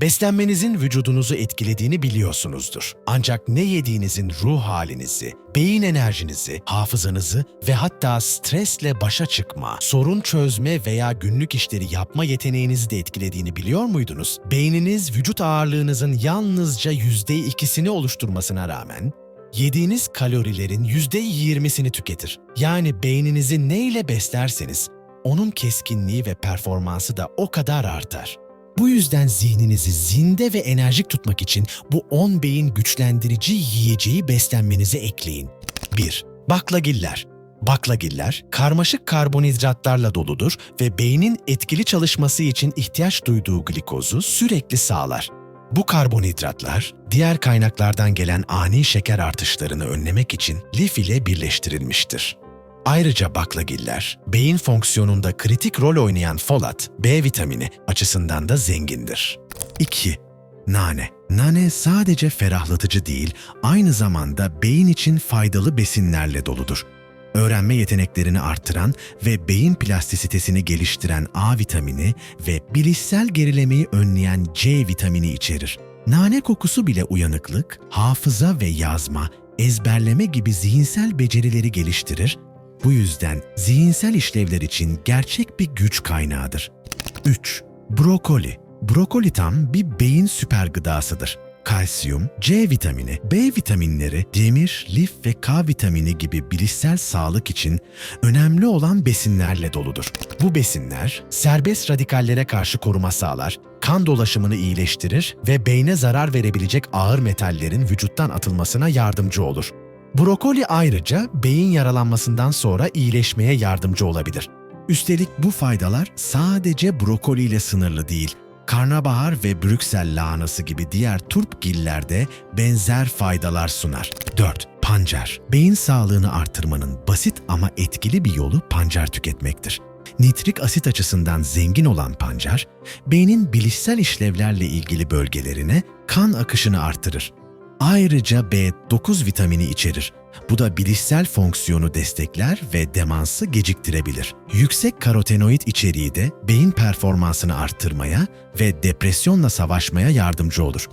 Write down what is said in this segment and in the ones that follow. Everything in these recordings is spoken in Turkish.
Beslenmenizin vücudunuzu etkilediğini biliyorsunuzdur. Ancak ne yediğinizin ruh halinizi, beyin enerjinizi, hafızanızı ve hatta stresle başa çıkma, sorun çözme veya günlük işleri yapma yeteneğinizi de etkilediğini biliyor muydunuz? Beyniniz vücut ağırlığınızın yalnızca %2'sini oluşturmasına rağmen yediğiniz kalorilerin %20'sini tüketir. Yani beyninizi ne ile beslerseniz onun keskinliği ve performansı da o kadar artar. Bu yüzden zihninizi zinde ve enerjik tutmak için bu 10 beyin güçlendirici yiyeceği beslenmenize ekleyin. 1. Baklagiller. Baklagiller karmaşık karbonhidratlarla doludur ve beynin etkili çalışması için ihtiyaç duyduğu glikozu sürekli sağlar. Bu karbonhidratlar diğer kaynaklardan gelen ani şeker artışlarını önlemek için lif ile birleştirilmiştir. Ayrıca baklagiller, beyin fonksiyonunda kritik rol oynayan folat, B vitamini açısından da zengindir. 2. Nane. Nane sadece ferahlatıcı değil, aynı zamanda beyin için faydalı besinlerle doludur. Öğrenme yeteneklerini arttıran ve beyin plastisitesini geliştiren A vitamini ve bilişsel gerilemeyi önleyen C vitamini içerir. Nane kokusu bile uyanıklık, hafıza ve yazma, ezberleme gibi zihinsel becerileri geliştirir bu yüzden zihinsel işlevler için gerçek bir güç kaynağıdır. 3. Brokoli. Brokoli tam bir beyin süper gıdasıdır. Kalsiyum, C vitamini, B vitaminleri, demir, lif ve K vitamini gibi bilişsel sağlık için önemli olan besinlerle doludur. Bu besinler serbest radikallere karşı koruma sağlar, kan dolaşımını iyileştirir ve beyne zarar verebilecek ağır metallerin vücuttan atılmasına yardımcı olur. Brokoli ayrıca beyin yaralanmasından sonra iyileşmeye yardımcı olabilir. Üstelik bu faydalar sadece brokoli ile sınırlı değil. Karnabahar ve Brüksel lahanası gibi diğer turpgillerde benzer faydalar sunar. 4. Pancar. Beyin sağlığını artırmanın basit ama etkili bir yolu pancar tüketmektir. Nitrik asit açısından zengin olan pancar, beynin bilişsel işlevlerle ilgili bölgelerine kan akışını artırır. Ayrıca B9 vitamini içerir. Bu da bilişsel fonksiyonu destekler ve demansı geciktirebilir. Yüksek karotenoid içeriği de beyin performansını arttırmaya ve depresyonla savaşmaya yardımcı olur.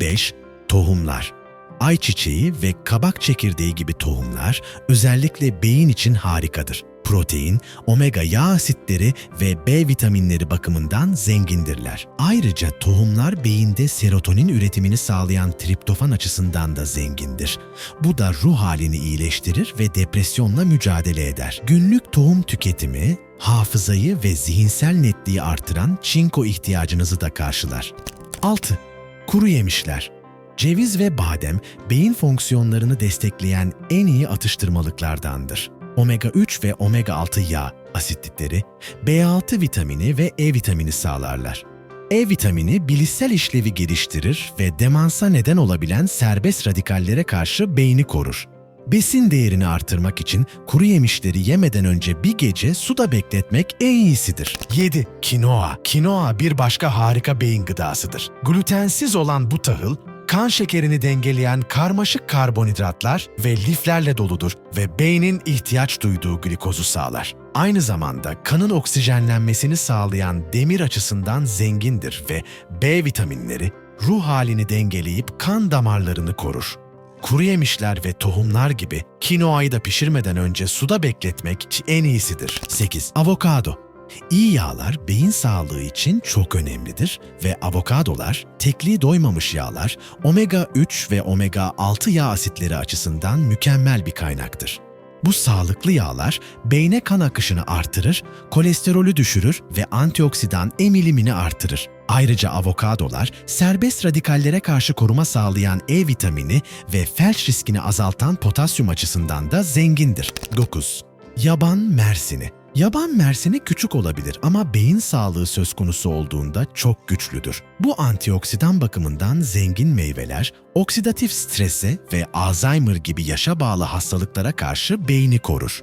5. Tohumlar Ayçiçeği ve kabak çekirdeği gibi tohumlar özellikle beyin için harikadır. Protein, omega yağ asitleri ve B vitaminleri bakımından zengindirler. Ayrıca tohumlar beyinde serotonin üretimini sağlayan triptofan açısından da zengindir. Bu da ruh halini iyileştirir ve depresyonla mücadele eder. Günlük tohum tüketimi hafızayı ve zihinsel netliği artıran çinko ihtiyacınızı da karşılar. 6. Kuru yemişler Ceviz ve badem beyin fonksiyonlarını destekleyen en iyi atıştırmalıklardandır. Omega 3 ve omega 6 yağ asitlikleri B6 vitamini ve E vitamini sağlarlar. E vitamini bilişsel işlevi geliştirir ve demansa neden olabilen serbest radikallere karşı beyni korur. Besin değerini artırmak için kuru yemişleri yemeden önce bir gece suda bekletmek en iyisidir. 7. Kinoa. Kinoa bir başka harika beyin gıdasıdır. Glutensiz olan bu tahıl, kan şekerini dengeleyen karmaşık karbonhidratlar ve liflerle doludur ve beynin ihtiyaç duyduğu glikozu sağlar. Aynı zamanda kanın oksijenlenmesini sağlayan demir açısından zengindir ve B vitaminleri ruh halini dengeleyip kan damarlarını korur. Kuru yemişler ve tohumlar gibi kinoayı da pişirmeden önce suda bekletmek en iyisidir. 8. Avokado İyi yağlar beyin sağlığı için çok önemlidir ve avokadolar, tekliği doymamış yağlar, omega 3 ve omega 6 yağ asitleri açısından mükemmel bir kaynaktır. Bu sağlıklı yağlar beyne kan akışını artırır, kolesterolü düşürür ve antioksidan emilimini artırır. Ayrıca avokadolar serbest radikallere karşı koruma sağlayan E vitamini ve felç riskini azaltan potasyum açısından da zengindir. 9. Yaban mersini Yaban mersini küçük olabilir ama beyin sağlığı söz konusu olduğunda çok güçlüdür. Bu antioksidan bakımından zengin meyveler, oksidatif strese ve Alzheimer gibi yaşa bağlı hastalıklara karşı beyni korur.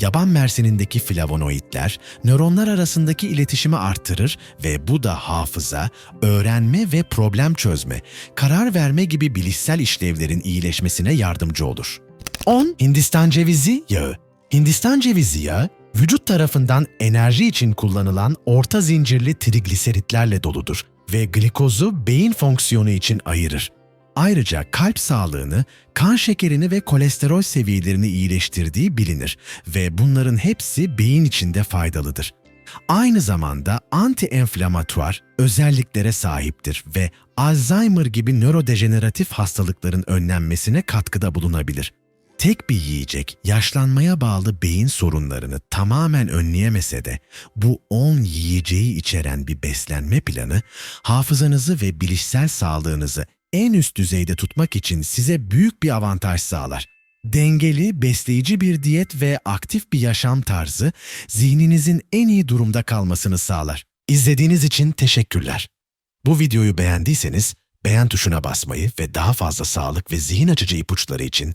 Yaban mersinindeki flavonoidler nöronlar arasındaki iletişimi artırır ve bu da hafıza, öğrenme ve problem çözme, karar verme gibi bilişsel işlevlerin iyileşmesine yardımcı olur. 10. Hindistan cevizi yağı Hindistan cevizi yağı, vücut tarafından enerji için kullanılan orta zincirli trigliseritlerle doludur. ve glikozu beyin fonksiyonu için ayırır. Ayrıca kalp sağlığını, kan şekerini ve kolesterol seviyelerini iyileştirdiği bilinir ve bunların hepsi beyin içinde faydalıdır. Aynı zamanda anti-enflamatuar özelliklere sahiptir ve Alzheimer gibi nörodejeneratif hastalıkların önlenmesine katkıda bulunabilir. Tek bir yiyecek yaşlanmaya bağlı beyin sorunlarını tamamen önleyemese de bu 10 yiyeceği içeren bir beslenme planı hafızanızı ve bilişsel sağlığınızı en üst düzeyde tutmak için size büyük bir avantaj sağlar. Dengeli, besleyici bir diyet ve aktif bir yaşam tarzı zihninizin en iyi durumda kalmasını sağlar. İzlediğiniz için teşekkürler. Bu videoyu beğendiyseniz beğen tuşuna basmayı ve daha fazla sağlık ve zihin açıcı ipuçları için